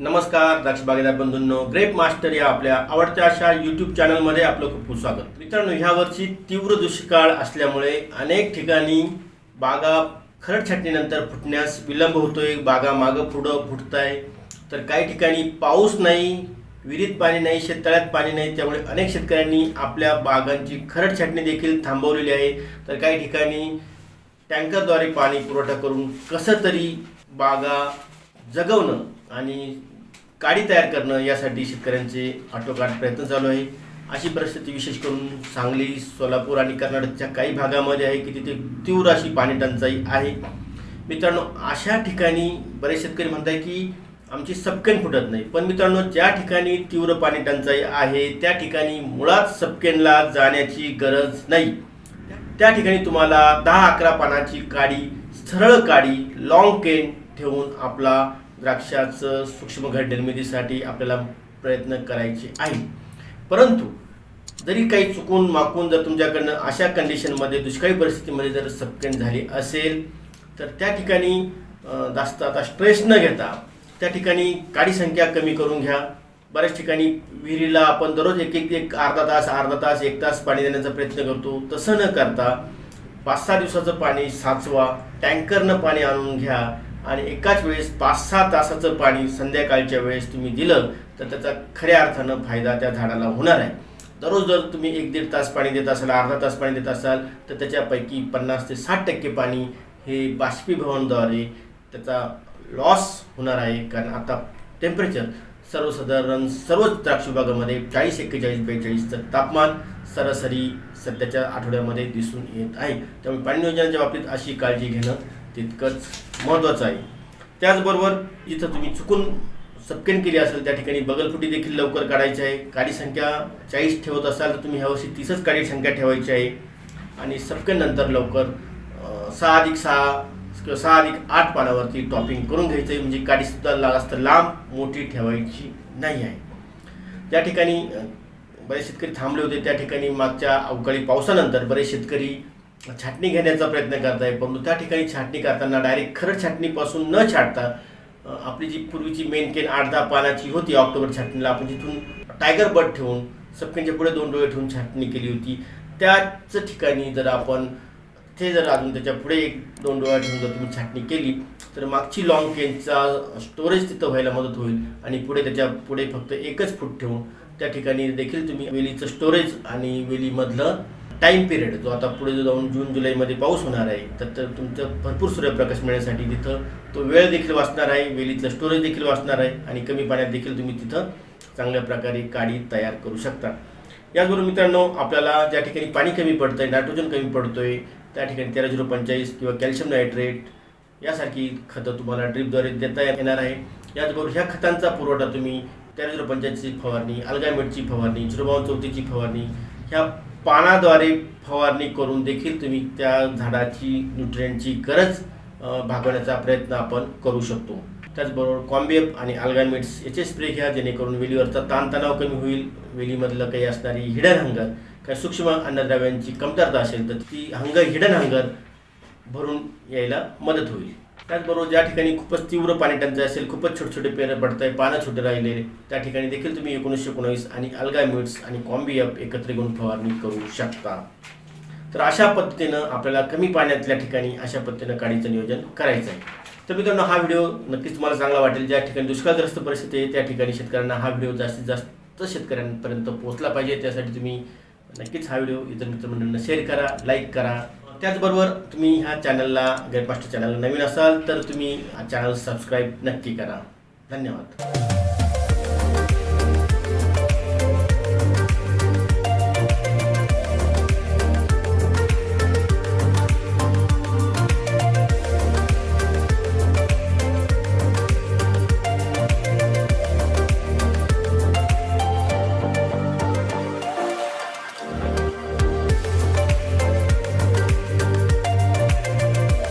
नमस्कार द्राक्ष बागेदार बंधूंनो. Grep master या आपल्या आवडत्या अशा यूट्यूब चॅनलमध्ये आपलं खूप खूप स्वागत. मित्रांनो ह्या वर्षी तीव्र दुष्काळ असल्यामुळे अनेक ठिकाणी बागा खरड छाटणीनंतर फुटण्यास विलंब होतोय. बागा मागं पुढं फुटत आहे तर काही ठिकाणी पाऊस नाही विहिरीत पाणी नाही शेततळ्यात पाणी नाही. त्यामुळे अनेक शेतकऱ्यांनी आपल्या बागांची खरड छाटणी देखील थांबवलेली आहे. तर काही ठिकाणी टँकरद्वारे पाणी पुरवठा करून कसं तरी बागा जगवणं आणि काडी तयार करणं यासाठी शेतकऱ्यांचे आटोकाट प्रयत्न चालू आहे. अशी परिस्थिती विशेष करून सांगली सोलापूर आणि कर्नाटकच्या काही भागामध्ये आहे की तिथे तीव्र अशी पाणी टंचाई आहे. मित्रांनो अशा ठिकाणी बरेच शेतकरी म्हणत आहे की आमची सपकेन फुटत नाही. पण मित्रांनो ज्या ठिकाणी तीव्र पाणी टंचाई आहे त्या ठिकाणी मुळात सपकेनला जाण्याची गरज नाही. त्या ठिकाणी तुम्हाला दहा अकरा पानाची काडी सरळ काडी लॉंग केन ठेवून आपला द्राक्षाचं सूक्ष्म घट निर्मितीसाठी आपल्याला प्रयत्न करायचे आहे परंतु जरी काही चुकून माकून जर तुमच्याकडनं अशा कंडिशनमध्ये दुष्काळी परिस्थितीमध्ये जर सपकेन झाली असेल तर त्या ठिकाणी जास्त आता स्ट्रेस न घेता त्या ठिकाणी काडी संख्या कमी करून घ्या. बऱ्याच ठिकाणी विहिरीला आपण दररोज एक एक एक अर्धा तास अर्धा तास एक तास पाणी देण्याचा प्रयत्न करतो. तसं न करता पाच सहा दिवसाचं पाणी साचवा टँकरनं पाणी आणून घ्या. आणि एकाच वेळेस पाच सहा तासाचं पाणी संध्याकाळच्या वेळेस तुम्ही दिलं तर त्याचा खऱ्या अर्थानं फायदा त्या झाडाला होणार आहे. दररोज जर तुम्ही एक दीड तास पाणी देत असाल अर्धा तास पाणी देत असाल तर त्याच्यापैकी पन्नास ते साठ टक्के पाणी हे बाष्पीभवनद्वारे त्याचा लॉस होणार आहे. कारण आता टेम्परेचर सर्वसाधारण सर्वच द्राक्ष विभागामध्ये चाळीस एक्केचाळीस बेचाळीसचं तापमान सरासरी सध्याच्या आठवड्यामध्ये दिसून येत आहे. त्यामुळे पाणी नियोजनाच्या बाबतीत अशी काळजी घेणं तितकंच महत्त्वाचं आहे. त्याचबरोबर इथं तुम्ही चुकून सपकेन केली असेल त्या ठिकाणी बगलफुटी देखील लवकर काढायची आहे. काडी संख्या चाळीस ठेवत असाल तर तुम्ही ह्यावर्षी तीसच काडी संख्या ठेवायची आहे. आणि सपकेन नंतर लवकर सहा अधिक सहा किंवा सहा अधिक आठ पानावरती टॉपिंग करून घ्यायचं आहे. म्हणजे काडीसुद्धा जास्त लांब मोठी ठेवायची नाही आहे. त्या ठिकाणी बरेच शेतकरी थांबले होते. त्या ठिकाणी मागच्या अवकाळी पावसानंतर बरेच शेतकरी छाटणी घेण्याचा प्रयत्न करताय परंतु त्या ठिकाणी छाटणी करताना डायरेक्ट खरं छाटणीपासून न छाटता आपली जी पूर्वीची मेन केन आठ दहा पानाची होती ऑक्टोबर छाटणीला आपण जिथून टायगर बर्ड ठेवून सपकेनच्या पुढे दोन डोळे ठेवून छाटणी केली होती त्याच ठिकाणी जर आपण ते जर अजून त्याच्या पुढे एक दोन डोळ्या ठेवून जर तुम्ही छाटणी केली तर मागची लॉंग केनचा स्टोरेज तिथं व्हायला मदत होईल आणि पुढे त्याच्या पुढे फक्त एकच फूट ठेवून त्या ठिकाणी देखील तुम्ही वेलीचं स्टोरेज आणि वेलीमधलं टाईम पिरियड जो आता पुढे जो जाऊन जून जुलैमध्ये पाऊस होणार आहे तर तर तुमचं भरपूर सूर्यप्रकाश मिळण्यासाठी तिथं तो वेळ देखील वाचणार आहे वेलीतलं स्टोरेज देखील वाचणार आहे आणि कमी पाण्यात देखील तुम्ही तिथं चांगल्या प्रकारे काडी तयार करू शकता. याचबरोबर मित्रांनो आपल्याला ज्या ठिकाणी पाणी कमी पडतं आहे नायट्रोजन कमी पडतो आहे त्या ठिकाणी तेरा झिरो पंचेचाळीस किंवा कॅल्शियम नायट्रेट यासारखी खतं तुम्हाला ड्रिपद्वारे देता येणार आहे. याचबरोबर ह्या खतांचा पुरवठा तुम्ही तेरा झिरो पंच्याऐंशी फवारणी अल्गामेटची फवारणी झिरो बावन चौथीची फवारणी ह्या पानाद्वारे फवारणी करून देखील तुम्ही त्या झाडाची न्यूट्रियनची गरज भागवण्याचा प्रयत्न आपण करू शकतो. त्याचबरोबर कॉम्बेप आणि अल्गामिट्स याचे स्प्रे घ्या जेणेकरून वेलीवरचा ताणतणाव कमी होईल वेलीमधलं काही असणारी हिडन हंगर काही सूक्ष्म अन्नद्रव्यांची कमतरता असेल तर ती हंगर हिडन हंगर भरून यायला मदत होईल. त्याचबरोबर ज्या ठिकाणी खूपच तीव्र पाणी टंचाई असेल खूपच छोटे छोटे पेरं पडत आहे पानं छोटे राहिलेले त्या ठिकाणी देखील तुम्ही एकोणीसशे एकोणावीस आणि अल्गामिट्स आणि कॉम्बियप एकत्र घेऊन फवारणी करू शकता. तर अशा पद्धतीनं आपल्याला कमी पाण्यातल्या ठिकाणी अशा पद्धतीनं काडीचं नियोजन करायचं आहे तर मित्रांनो हा व्हिडिओ नक्कीच तुम्हाला चांगला वाटेल. ज्या ठिकाणी दुष्काळग्रस्त परिस्थिती आहे त्या ठिकाणी शेतकऱ्यांना हा व्हिडिओ जास्तीत जास्त शेतकऱ्यांपर्यंत पोहोचला पाहिजे. त्यासाठी तुम्ही नक्कीच हा व्हिडिओ इतर मित्रमंडळींना शेअर करा लाईक करा. त्याचबरोबर तुम्ही ह्या चॅनलला गेटमास्टर चॅनलला नवीन असाल तर तुम्ही हा चॅनल सबस्क्राईब नक्की करा. धन्यवाद.